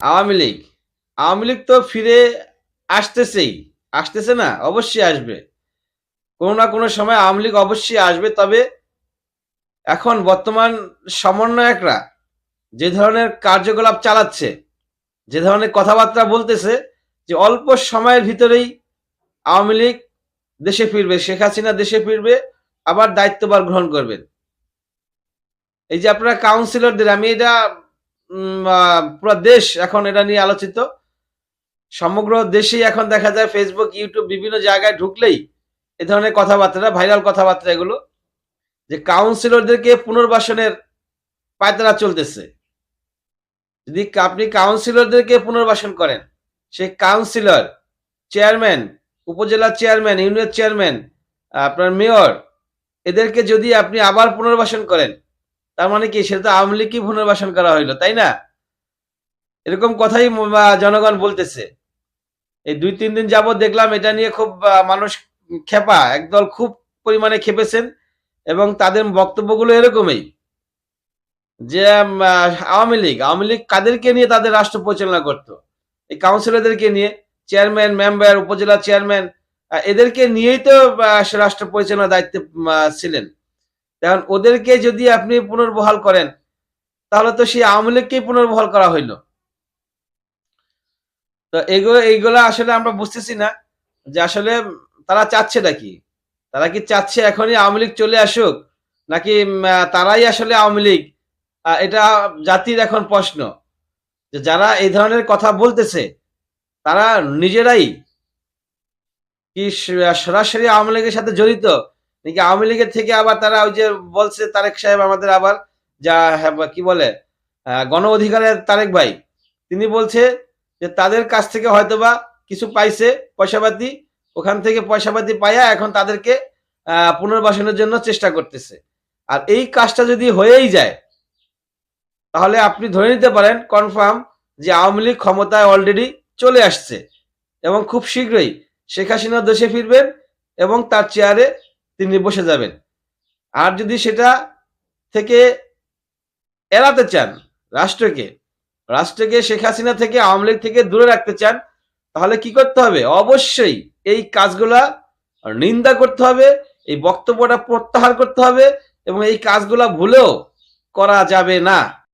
আওয়ামী লীগ। আওয়ামী লীগ তো ফিরে আসতেছেই। আসতেছে না, অবশ্যই আসবে। কোনো না কোনো সময় আওয়ামী লীগ অবশ্যই আসবে, তবে এখন বর্তমান সমন্বয়করা যে ধরনের কার্যকলাপ চালাচ্ছে, যে ধরনের কথাবার্তা বলতেছে, যে অল্প সময়ের ভিতরেই আওয়ামী লীগ দেশে ফিরবে, শেখ হাসিনা দেশে ফিরবে, আবার দায়িত্বভার গ্রহণ করবেন। এই যে আপনারা কাউন্সিলরদের আমি এটা পুরো দেশ এখন এটা নিয়ে আলোচিত। সমগ্র দেশেই এখন দেখা যায় ফেসবুক ইউটিউব বিভিন্ন জায়গায় ঢুকলেই এ ধরনের কথাবার্তা ভাইরাল কথাবার্তা এগুলো, যে কাউন্সিলরদেরকে পুনর্বাসনের পায়তারা চলতেছে। যদি আপনি কাউন্সিলরদেরকে পুনর্বাসন করেন সেই কাউন্সিলর চেয়ারম্যান উপজেলা চেয়ারম্যান ইউনিয়ন চেয়ারম্যান আপনার মেয়র এদেরকে যদি আপনি আবার পুনর্বাসন করেন তার মানে কি? সেটা তো আওয়ামী লীগই পুনর্বাসন করা হইল, তাই না? এরকম কথাই জনগণ বলতেছে। এই দুই, তিন দিন যাবত দেখলাম এটা নিয়ে খুব মানুষ খেপা, একদল খুব পরিমাণে খেপেছেন এবং তাদের বক্তব্যগুলো এরকমই যে আওয়ামী লীগ আওয়ামী লীগ কাদেরকে নিয়ে তাদের রাষ্ট্র পরিচালনা করতো? এই কাউন্সিলরদেরকে নিয়ে, চেয়ারম্যান, মেম্বার, উপজেলা চেয়ারম্যান এদেরকে নিয়েই তো রাষ্ট্র পরিচালনার দায়িত্বে ছিলেন। কারণ ওদেরকে যদি আপনি পুনর্বহাল করেন, তাহলে তো সেই আওয়ামী লীগকেই পুনর্বহাল করা হইল। তো এগুলো এইগুলা আসলে আমরা বুঝতেছি না যে আসলে তারা চাচ্ছে নাকি? তারা কি চাচ্ছে এখনই আওয়ামী লীগ চলে আসুক? নাকি তারাই আসলে আওয়ামী লীগ? এটা জাতির এখন প্রশ্ন। যে যারা এই ধরনের কথা বলতেছে, তারা নিজেরাই কি সরাসরি আওয়ামী লীগের সাথে জড়িত? নাকি আওয়ামী লীগের থেকে আবার তারা ওই যে বলছে তারেক সাহেব আমাদের আবার যা হ্যাঁ, কি বলে গণ অধিকারের তারেক ভাই। তিনি বলছে যে তাদের কাছ থেকে হয়তোবা কিছু পাইছে পয়সাপাতি ওখান থেকে পয়সাপাতি পাইয়া এখন তাদেরকে পুনর্বাসনের জন্য চেষ্টা করতেছে। আর এই কাজটা যদি হয়েই যায় তাহলে আপনি ধরে নিতে পারেন কনফার্ম যে আওয়ামী লীগ ক্ষমতায় অলরেডি চলে আসছে। এবং খুব শীঘ্রই শেখ হাসিনা দেশে ফিরবেন এবং তার চেয়ারে তিনি বসে যাবেন। আর যদি সেটা থেকে এড়াতে চান রাষ্ট্রকে রাষ্ট্রকে শেখ হাসিনা থেকে আওয়ামী লীগ থেকে দূরে রাখতে চান, তাহলে কি করতে হবে? অবশ্যই এই কাজগুলা নিন্দা করতে হবে, এই বক্তব্যটা প্রত্যাহার করতে হবে এবং এই কাজগুলা ভুলেও করা যাবে না।